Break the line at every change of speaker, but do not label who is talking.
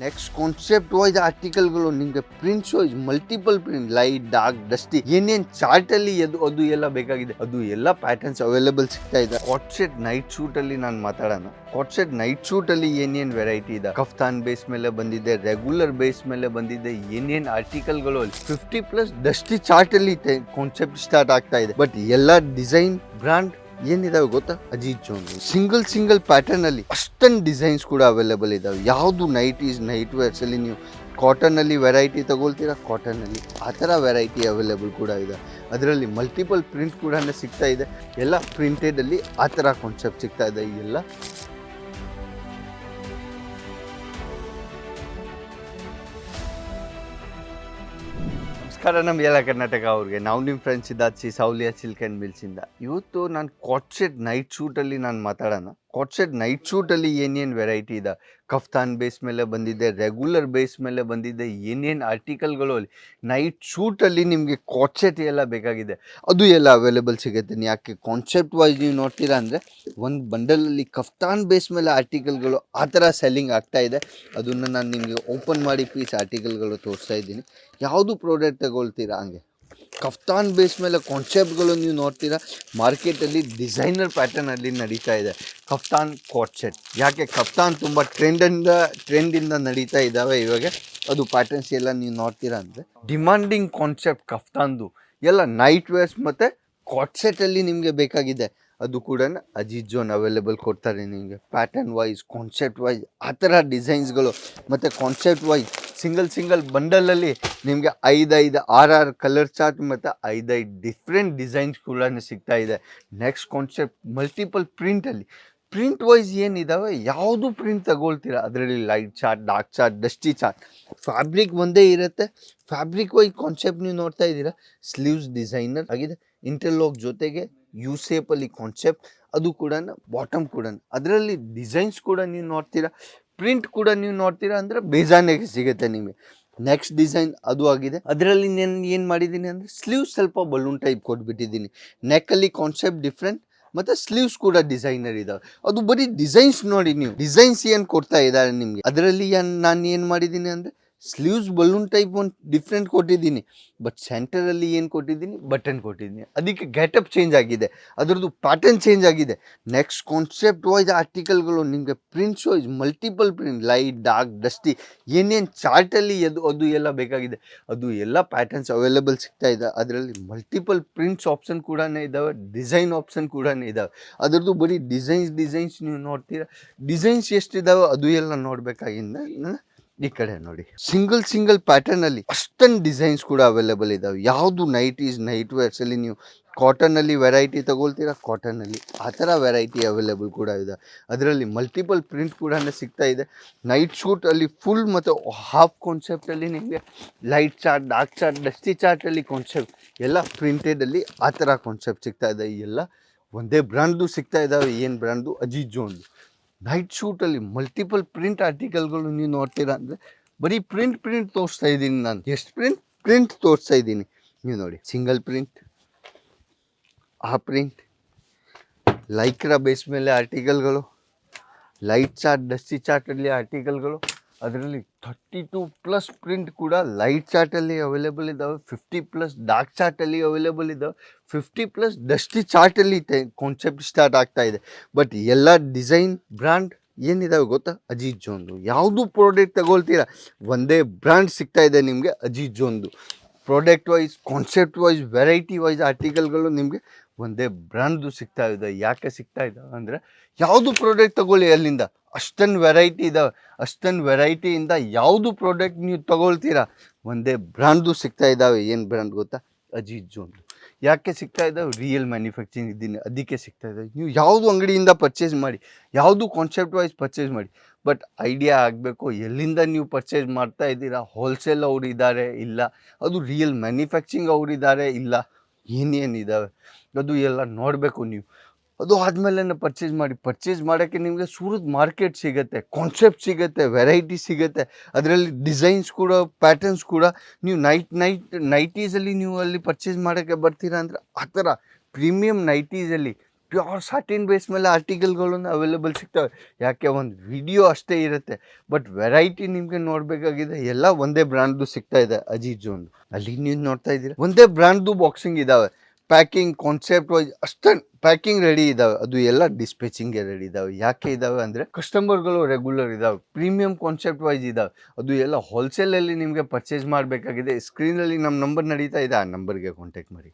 Next concept wise ಆರ್ಟಿಕಲ್ಗಳು ನಿಮಗೆ prints wise multiple print light dark dusty ಏನೇನು ಚಾರ್ಟಲ್ಲಿ ಅದು ಅದು ಎಲ್ಲ ಬೇಕಾಗಿದೆ, ಅದು ಎಲ್ಲ ಪ್ಯಾಟರ್ನ್ಸ್ ಅವೈಲೇಬಲ್ ಸಿಗ್ತಾ ಇದೆ. ಕಾಟ್ ಸೆಟ್ ನೈಟ್ ಶೂಟಲ್ಲಿ ನಾನು ಮಾತಾಡೋಣ. ಕಾಟ್ ಸೆಟ್ ನೈಟ್ ಶೂಟಲ್ಲಿ ಏನೇನ್ ವೆರೈಟಿ ಇದೆ? ಕಫ್ತಾನ್ ಬೇಸ್ ಮೇಲೆ ಬಂದಿದೆ ರೆಗ್ಯುಲರ್ ಬೇಸ್ ಮೇಲೆ ಬಂದಿದೆ, ಏನೇನು ಆರ್ಟಿಕಲ್ಗಳು ಫಿಫ್ಟಿ ಪ್ಲಸ್ ಡಸ್ಟಿ ಚಾರ್ಟಲ್ಲಿ ಕಾನ್ಸೆಪ್ಟ್ ಸ್ಟಾರ್ಟ್ ಆಗ್ತಾ ಇದೆ. ಬಟ್ ಎಲ್ಲ ಡಿಸೈನ್ ಬ್ರಾಂಡ್ ಏನಿದಾವೆ ಗೊತ್ತಾ? Ajit zone single single pattern ಅಲ್ಲಿ ಅಷ್ಟೊಂದು ಡಿಸೈನ್ಸ್ ಕೂಡ ಅವೈಲೇಬಲ್ ಇದಾವೆ. ಯಾವುದು ನೈಟ್ ಈಸ್ ನೈಟ್ ವೇರ್ಸ್ ಅಲ್ಲಿ ನೀವು ಕಾಟನ್ ಅಲ್ಲಿ ವೆರೈಟಿ ತಗೊಳ್ತೀರಾ? ಕಾಟನ್ ಅಲ್ಲಿ ಆ ಥರ ವೆರೈಟಿ ಅವೈಲೇಬಲ್ ಕೂಡ ಇದೆ. ಅದರಲ್ಲಿ ಮಲ್ಟಿಪಲ್ ಪ್ರಿಂಟ್ ಕೂಡ ಸಿಗ್ತಾ ಇದೆ. ಎಲ್ಲ ಪ್ರಿಂಟೆಡ್ ಅಲ್ಲಿ ಆ ಥರ ಕಾನ್ಸೆಪ್ಟ್ ಸಿಗ್ತಾ ಇದೆ. ಎಲ್ಲ ನಮಸ್ಕಾರ ನಮ್ಮ ಎಲ್ಲ ಕರ್ನಾಟಕ ಅವ್ರಿಗೆ. ನಾವು ನಿಮ್ಮ ಫ್ರೆಂಡ್ಸ್ ಇದ್ದಾಚಿ ಸೌಲಿಯ ಸಿಲ್ಕ್ ಆ್ಯಂಡ್ ಮಿಲ್ಸಿಂದ ಇವತ್ತು ನಾನು ಕಾಟ್ಸೆಟ್ ನೈಟ್ ಶೂಟಲ್ಲಿ ನಾನು ಮಾತಾಡೋಣ. ಕಾಟ್ಸೆಟ್ ನೈಟ್ ಶೂಟಲ್ಲಿ ಏನೇನು ವೆರೈಟಿ ಇದೆ? ಕಫ್ತಾನ್ ಬೇಸ್ ಮೇಲೆ ಬಂದಿದೆ ರೆಗ್ಯುಲರ್ ಬೇಸ್ ಮೇಲೆ ಬಂದಿದೆ, ಏನೇನು ಆರ್ಟಿಕಲ್ಗಳು ಅಲ್ಲಿ? ನೈಟ್ ಶೂಟಲ್ಲಿ ನಿಮಗೆ ಕಾಟ್ಸೆಟ್ ಎಲ್ಲ ಬೇಕಾಗಿದೆ. ಅದು ಎಲ್ಲ ಅವೈಲೇಬಲ್ ಸಿಗುತ್ತೆ. ಯಾಕೆ ಕಾನ್ಸೆಪ್ಟ್ ವೈಸ್ ನೀವು ನೋಡ್ತೀರಾ ಅಂದರೆ, ಒಂದು ಬಂಡಲಲ್ಲಿ ಕಫ್ತಾನ್ ಬೇಸ್ ಮೇಲೆ ಆರ್ಟಿಕಲ್ಗಳು ಆ ಥರ ಸೆಲ್ಲಿಂಗ್ ಆಗ್ತಾ ಇದೆ. ಅದನ್ನು ನಾನು ನಿಮಗೆ ಓಪನ್ ಮಾಡಿ ಪೀಸ್ ಆರ್ಟಿಕಲ್ಗಳು ತೋರಿಸ್ತಾ ಇದ್ದೀನಿ. ಯಾವುದು ಪ್ರಾಡಕ್ಟ್ ತಗೊಳ್ತೀರಾ ಹಂಗೆ? ಕಫ್ತಾನ್ ಬೇಸ್ ಮೇಲೆ ಕಾನ್ಸೆಪ್ಟ್ಗಳು ನೀವು ನೋಡ್ತೀರಾ? ಮಾರ್ಕೆಟಲ್ಲಿ ಡಿಸೈನರ್ ಪ್ಯಾಟರ್ನಲ್ಲಿ ನಡೀತಾ ಇದೆ. ಕಫ್ತಾನ್ ಕೋಟ್ ಸೆಟ್ ಯಾಕೆ? ಕಫ್ತಾನ್ ತುಂಬ ಟ್ರೆಂಡಿಂದ ಟ್ರೆಂಡಿಂದ ನಡೀತಾ ಇದ್ದಾವೆ ಇವಾಗ. ಅದು ಪ್ಯಾಟರ್ನ್ಸ್ ಎಲ್ಲ ನೀವು ನೋಡ್ತೀರಾ ಅಂದರೆ. ಡಿಮಾಂಡಿಂಗ್ ಕಾನ್ಸೆಪ್ಟ್ ಕಫ್ತಾನ್ದು. ಎಲ್ಲ ನೈಟ್ ವೇರ್ಸ್ ಮತ್ತು ಕಾಟ್ ಸೆಟಲ್ಲಿ ನಿಮಗೆ ಬೇಕಾಗಿದೆ. ಅದು ಕೂಡ ಅಜೀಜ್ ಜೋನ್ ಅವೈಲೇಬಲ್ ಕೊಡ್ತಾರೆ ನಿಮಗೆ. ಪ್ಯಾಟರ್ನ್ ವೈಸ್ ಕಾನ್ಸೆಪ್ಟ್ ವೈಸ್ ಆ ಥರ ಡಿಸೈನ್ಸ್ಗಳು ಮತ್ತು ಕಾನ್ಸೆಪ್ಟ್ ವೈಸ್ ಸಿಂಗಲ್ ಸಿಂಗಲ್ ಬಂಡಲಲ್ಲಿ ನಿಮಗೆ ಐದೈದು ಆರು ಆರು ಕಲರ್ ಚಾರ್ಟ್ ಮತ್ತು ಐದೈದು ಡಿಫ್ರೆಂಟ್ ಡಿಸೈನ್ಸ್ ಕೂಡ ಸಿಗ್ತಾ ಇದೆ. ನೆಕ್ಸ್ಟ್ ಕಾನ್ಸೆಪ್ಟ್ ಮಲ್ಟಿಪಲ್ ಪ್ರಿಂಟಲ್ಲಿ ಪ್ರಿಂಟ್ ವೈಸ್ ಏನಿದಾವೆ ಯಾವುದು ಪ್ರಿಂಟ್ ತಗೊಳ್ತೀರ? ಅದರಲ್ಲಿ light chart dark chart dusty chart fabric ಒಂದೇ ಇರುತ್ತೆ. ಫ್ಯಾಬ್ರಿಕ್ ವೈಸ್ ಕಾನ್ಸೆಪ್ಟ್ ನೀವು ನೋಡ್ತಾ ಇದ್ದೀರಾ? ಸ್ಲೀವ್ಸ್ ಡಿಸೈನರ್ ಆಗಿದೆ. ಇಂಟರ್ಲಾಕ್ ಜೊತೆಗೆ ಯು ಸೇಪಲ್ಲಿ ಕಾನ್ಸೆಪ್ಟ್ ಅದು ಕೂಡ ಬಾಟಮ್ ಕೂಡ ಅದರಲ್ಲಿ ಡಿಸೈನ್ಸ್ ಕೂಡ ನೀವು ನೋಡ್ತೀರಾ? ಪ್ರಿಂಟ್ ಕೂಡ ನೀವು ನೋಡ್ತೀರಾ ಅಂದರೆ ಬೇಜಾನೆ ಸಿಗುತ್ತೆ ನಿಮಗೆ. ನೆಕ್ಸ್ಟ್ ಡಿಸೈನ್ ಅದು ಆಗಿದೆ. ಅದರಲ್ಲಿ ನಾನು ಏನು ಮಾಡಿದ್ದೀನಿ ಅಂದರೆ ಸ್ಲೀವ್ ಸ್ವಲ್ಪ ಬಲೂನ್ ಟೈಪ್ ಕೊಟ್ಬಿಟ್ಟಿದ್ದೀನಿ. ನೆಕ್ಕಲ್ಲಿ ಕಾನ್ಸೆಪ್ಟ್ ಡಿಫ್ರೆಂಟ್ ಮತ್ತು ಸ್ಲೀವ್ಸ್ ಕೂಡ ಡಿಸೈನರ್ ಇದಾವೆ. ಅದು ಬರೀ ಡಿಸೈನ್ಸ್ ನೋಡಿ ನೀವು. ಡಿಸೈನ್ಸ್ ಏನು ಕೊಡ್ತಾ ಇದ್ದಾರೆ ನಿಮಗೆ? ಅದರಲ್ಲಿ ನಾನು ಏನು ಮಾಡಿದ್ದೀನಿ ಅಂದರೆ ಸ್ಲೀವ್ಸ್ ಬಲೂನ್ ಟೈಪ್ ಒಂದು ಡಿಫ್ರೆಂಟ್ ಕೊಟ್ಟಿದ್ದೀನಿ ಬಟ್ ಸೆಂಟರಲ್ಲಿ ಏನು ಕೊಟ್ಟಿದ್ದೀನಿ? ಬಟನ್ ಕೊಟ್ಟಿದ್ದೀನಿ. ಅದಕ್ಕೆ ಗೆಟಪ್ ಚೇಂಜ್ ಆಗಿದೆ. ಅದರದ್ದು ಪ್ಯಾಟರ್ನ್ ಚೇಂಜ್ ಆಗಿದೆ. ನೆಕ್ಸ್ಟ್ ಕಾನ್ಸೆಪ್ಟ್ ವೈಸ್ ಆರ್ಟಿಕಲ್ಗಳು ನಿಮಗೆ prints wise multiple print light dark dusty ಏನೇನು ಚಾರ್ಟಲ್ಲಿ ಅದು ಅದು ಎಲ್ಲ ಬೇಕಾಗಿದೆ, ಅದು ಎಲ್ಲ ಪ್ಯಾಟರ್ನ್ಸ್ ಅವೈಲೇಬಲ್ ಸಿಗ್ತಾ ಇದೆ. ಅದರಲ್ಲಿ ಮಲ್ಟಿಪಲ್ ಪ್ರಿಂಟ್ಸ್ ಆಪ್ಷನ್ ಕೂಡ ಇದ್ದಾವೆ ಡಿಸೈನ್ ಆಪ್ಷನ್ ಕೂಡ ಇದ್ದಾವೆ ಅದರದ್ದು ಬರೀ ಡಿಸೈನ್ಸ್ ಡಿಸೈನ್ಸ್ ನೀವು ನೋಡ್ತೀರಾ? ಡಿಸೈನ್ಸ್ ಎಷ್ಟಿದ್ದಾವೆ ಅದು ಎಲ್ಲ ನೋಡಬೇಕಾಗಿಂದ ಈ ಕಡೆ ನೋಡಿ. ಸಿಂಗಲ್ ಸಿಂಗಲ್ ಪ್ಯಾಟರ್ನ್ ಅಲ್ಲಿ ಅಷ್ಟೊಂದು ಡಿಸೈನ್ಸ್ ಕೂಡ ಅವೈಲೇಬಲ್ ಇದಾವೆ. ಯಾವುದು ನೈಟ್ ಈಸ್ ನೈಟ್ ವೇರ್ಸ್ ಅಲ್ಲಿ ನೀವು ಕಾಟನ್ ಅಲ್ಲಿ ವೆರೈಟಿ ತಗೊಳ್ತೀರಾ? ಕಾಟನ್ ಅಲ್ಲಿ ಆ ಥರ ವೆರೈಟಿ ಅವೈಲೇಬಲ್ ಕೂಡ ಇದೆ. ಅದರಲ್ಲಿ ಮಲ್ಟಿಪಲ್ ಪ್ರಿಂಟ್ ಕೂಡ ಸಿಗ್ತಾ ಇದೆ. ನೈಟ್ ಶೂಟ್ ಅಲ್ಲಿ ಫುಲ್ ಮತ್ತು ಹಾಫ್ ಕಾನ್ಸೆಪ್ಟ್ ಅಲ್ಲಿ ನಿಮಗೆ light chart dark chart dusty chart ಅಲ್ಲಿ ಕಾನ್ಸೆಪ್ಟ್ ಎಲ್ಲ ಪ್ರಿಂಟೆಡ್ ಅಲ್ಲಿ ಆ ಥರ ಕಾನ್ಸೆಪ್ಟ್ ಸಿಗ್ತಾ ಇದೆ. ಎಲ್ಲ ಒಂದೇ ಬ್ರ್ಯಾಂಡ್ದು ಸಿಗ್ತಾ ಇದ್ದಾವೆ ಏನು ಬ್ರ್ಯಾಂಡ್ದು ಅಜಿತ್ ಜೋನ್ದು ನೈಟ್ ಶೂಟಲ್ಲಿ ಮಲ್ಟಿಪಲ್ ಪ್ರಿಂಟ್ ಆರ್ಟಿಕಲ್ಗಳು ನೀವು ನೋಡ್ತೀರಾ ಅಂದರೆ ಬರೀ ಪ್ರಿಂಟ್ ಪ್ರಿಂಟ್ ತೋರಿಸ್ತಾ ಇದ್ದೀನಿ ನಾನು. ಎಷ್ಟು ಪ್ರಿಂಟ್ ಪ್ರಿಂಟ್ ತೋರಿಸ್ತಾ ಇದ್ದೀನಿ. ನೀವು ನೋಡಿ ಸಿಂಗಲ್ ಪ್ರಿಂಟ್ ಆ ಪ್ರಿಂಟ್ ಲೈಕ್ರ ಬೇಸ್ ಮೇಲೆ ಆರ್ಟಿಕಲ್ಗಳು ಲೈಟ್ ಚಾರ್ಟ್ ಡಸ್ಟಿ ಚಾರ್ಟಲ್ಲಿ ಆರ್ಟಿಕಲ್ಗಳು ಅದರಲ್ಲಿ ಥರ್ಟಿ ಟು ಪ್ಲಸ್ ಪ್ರಿಂಟ್ ಕೂಡ ಲೈಟ್ ಚಾರ್ಟಲ್ಲಿ ಅವೈಲೇಬಲ್ ಇದ್ದಾವೆ ಫಿಫ್ಟಿ ಪ್ಲಸ್ ಡಾರ್ಕ್ ಚಾರ್ಟಲ್ಲಿ ಅವೈಲೇಬಲ್ ಇದ್ದಾವೆ ಫಿಫ್ಟಿ ಪ್ಲಸ್ ಡಸ್ಟಿ ಚಾರ್ಟಲ್ಲಿ ಕಾನ್ಸೆಪ್ಟ್ ಸ್ಟಾರ್ಟ್ ಆಗ್ತಾ ಇದೆ. ಬಟ್ ಎಲ್ಲ ಡಿಸೈನ್ ಬ್ರ್ಯಾಂಡ್ ಏನಿದಾವೆ ಗೊತ್ತಾ? ಅಜೀಜ್ ಜೋನ್ದು. ಯಾವುದು ಪ್ರಾಡಕ್ಟ್ ತಗೊಳ್ತೀರಾ? ಒಂದೇ ಬ್ರ್ಯಾಂಡ್ ಸಿಗ್ತಾ ಇದೆ ನಿಮಗೆ Aziz ಜೋನ್ದು. Product wise concept wise variety wise ಆರ್ಟಿಕಲ್ಗಳು ನಿಮಗೆ ಒಂದೇ ಬ್ರ್ಯಾಂಡ್ದು ಸಿಗ್ತಾ ಇದೆ. ಯಾಕೆ ಸಿಗ್ತಾ ಇದ್ದಾವೆ ಅಂದರೆ ಯಾವುದು ಪ್ರಾಡಕ್ಟ್ ತಗೊಳ್ಳಿ ಅಲ್ಲಿಂದ? ಅಷ್ಟೊಂದು ವೆರೈಟಿ ಇದಾವೆ ಅಷ್ಟೊಂದು ವೆರೈಟಿಯಿಂದ ಯಾವುದು ಪ್ರಾಡಕ್ಟ್ ನೀವು ತಗೊಳ್ತೀರಾ? ಒಂದೇ ಬ್ರ್ಯಾಂಡ್ದು ಸಿಗ್ತಾ ಇದ್ದಾವೆ ಏನು ಬ್ರ್ಯಾಂಡ್ ಗೊತ್ತಾ? ಅಜೀಜ್ ಜೋನ್ದು ಯಾಕೆ ಸಿಗ್ತಾ ಇದ್ದಾವೆ ರಿಯಲ್ ಮ್ಯಾನುಫ್ಯಾಕ್ಚರಿಂಗ್ ಇದ್ದೀನಿ. ಅದಕ್ಕೆ ಸಿಗ್ತಾ ಇದ್ದಾವೆ ನೀವು ಯಾವುದು ಅಂಗಡಿಯಿಂದ ಪರ್ಚೇಸ್ ಮಾಡಿ, ಯಾವುದು ಕಾನ್ಸೆಪ್ಟ್ ವೈಸ್ ಪರ್ಚೇಸ್ ಮಾಡಿ ಬಟ್ ಐಡಿಯಾ ಆಗಬೇಕು, ಎಲ್ಲಿಂದ ನೀವು ಪರ್ಚೇಸ್ ಮಾಡ್ತಾ ಇದ್ದೀರಾ? ಹೋಲ್ಸೇಲ್ ಅವ್ರು ಇದ್ದಾರೆ ಇಲ್ಲ? ಅದು ರಿಯಲ್ ಮ್ಯಾನುಫ್ಯಾಕ್ಚರಿಂಗ್ ಅವ್ರು ಇದ್ದಾರೆ ಇಲ್ಲ? ಏನೇನಿದ್ದಾವೆ ಅದು ಎಲ್ಲ ನೋಡಬೇಕು ನೀವು. ಅದು ಆದಮೇಲೆ ಪರ್ಚೇಸ್ ಮಾಡಿ ಪರ್ಚೇಸ್ ಮಾಡೋಕ್ಕೆ ನಿಮಗೆ ಸೂರತ್ ಮಾರ್ಕೆಟ್ ಸಿಗುತ್ತೆ ಕಾನ್ಸೆಪ್ಟ್ ಸಿಗುತ್ತೆ ವೆರೈಟಿ ಸಿಗುತ್ತೆ. ಅದರಲ್ಲಿ ಡಿಸೈನ್ಸ್ ಕೂಡ ಪ್ಯಾಟರ್ನ್ಸ್ ಕೂಡ ನೀವು ನೈಟ್ ನೈಟ್ ನೈಟೀಸಲ್ಲಿ ನೀವು ಅಲ್ಲಿ ಪರ್ಚೇಸ್ ಮಾಡೋಕ್ಕೆ ಬರ್ತೀರಾ ಅಂದರೆ ಆ ಥರ ಪ್ರೀಮಿಯಮ್ ನೈಟೀಸಲ್ಲಿ ಪ್ಯೂರ್ ಸಾಟಿನ್ ಬೇಸ್ ಮೇಲೆ ಆರ್ಟಿಕಲ್ಗಳನ್ನು ಅವೈಲೇಬಲ್ ಸಿಗ್ತವೆ. ಯಾಕೆ? ಒಂದು ವಿಡಿಯೋ ಅಷ್ಟೇ ಇರುತ್ತೆ. ಬಟ್ ವೆರೈಟಿ ನಿಮಗೆ ನೋಡಬೇಕಾಗಿದೆ, ಎಲ್ಲ ಒಂದೇ ಬ್ರ್ಯಾಂಡ್ದು ಸಿಗ್ತಾ ಇದೆ, ಅಜೀಜ್ ಒಂದು. ಅಲ್ಲಿ ನೀವು ನೋಡ್ತಾ ಇದ್ದೀರಾ? ಒಂದೇ ಬ್ರ್ಯಾಂಡ್ದು ಬಾಕ್ಸಿಂಗ್ ಇದಾವೆ. ಪ್ಯಾಕಿಂಗ್ ಕಾನ್ಸೆಪ್ಟ್ ವೈಸ್ ಅಷ್ಟೇ ಪ್ಯಾಕಿಂಗ್ ರೆಡಿ ಇದಾವೆ. ಅದು ಎಲ್ಲ ಡಿಸ್ಪೆಚಿಂಗ್ಗೆ ರೆಡಿ ಇದಾವೆ. ಯಾಕೆ ಇದಾವೆ ಅಂದರೆ ಕಸ್ಟಮರ್ಗಳು ರೆಗ್ಯುಲರ್ ಇದಾವೆ. ಪ್ರೀಮಿಯಂ ಕಾನ್ಸೆಪ್ಟ್ ವೈಸ್ ಇದಾವೆ. ಅದು ಎಲ್ಲ ಹೋಲ್ಸೇಲಲ್ಲಿ ನಿಮಗೆ ಪರ್ಚೇಸ್ ಮಾಡಬೇಕಾಗಿದೆ. ಸ್ಕ್ರೀನಲ್ಲಿ ನಮ್ಮ ನಂಬರ್ ನಡೀತಾ ಇದೆ. ಆ ನಂಬರ್ಗೆ ಕಾಂಟ್ಯಾಕ್ಟ್ ಮಾಡಿ.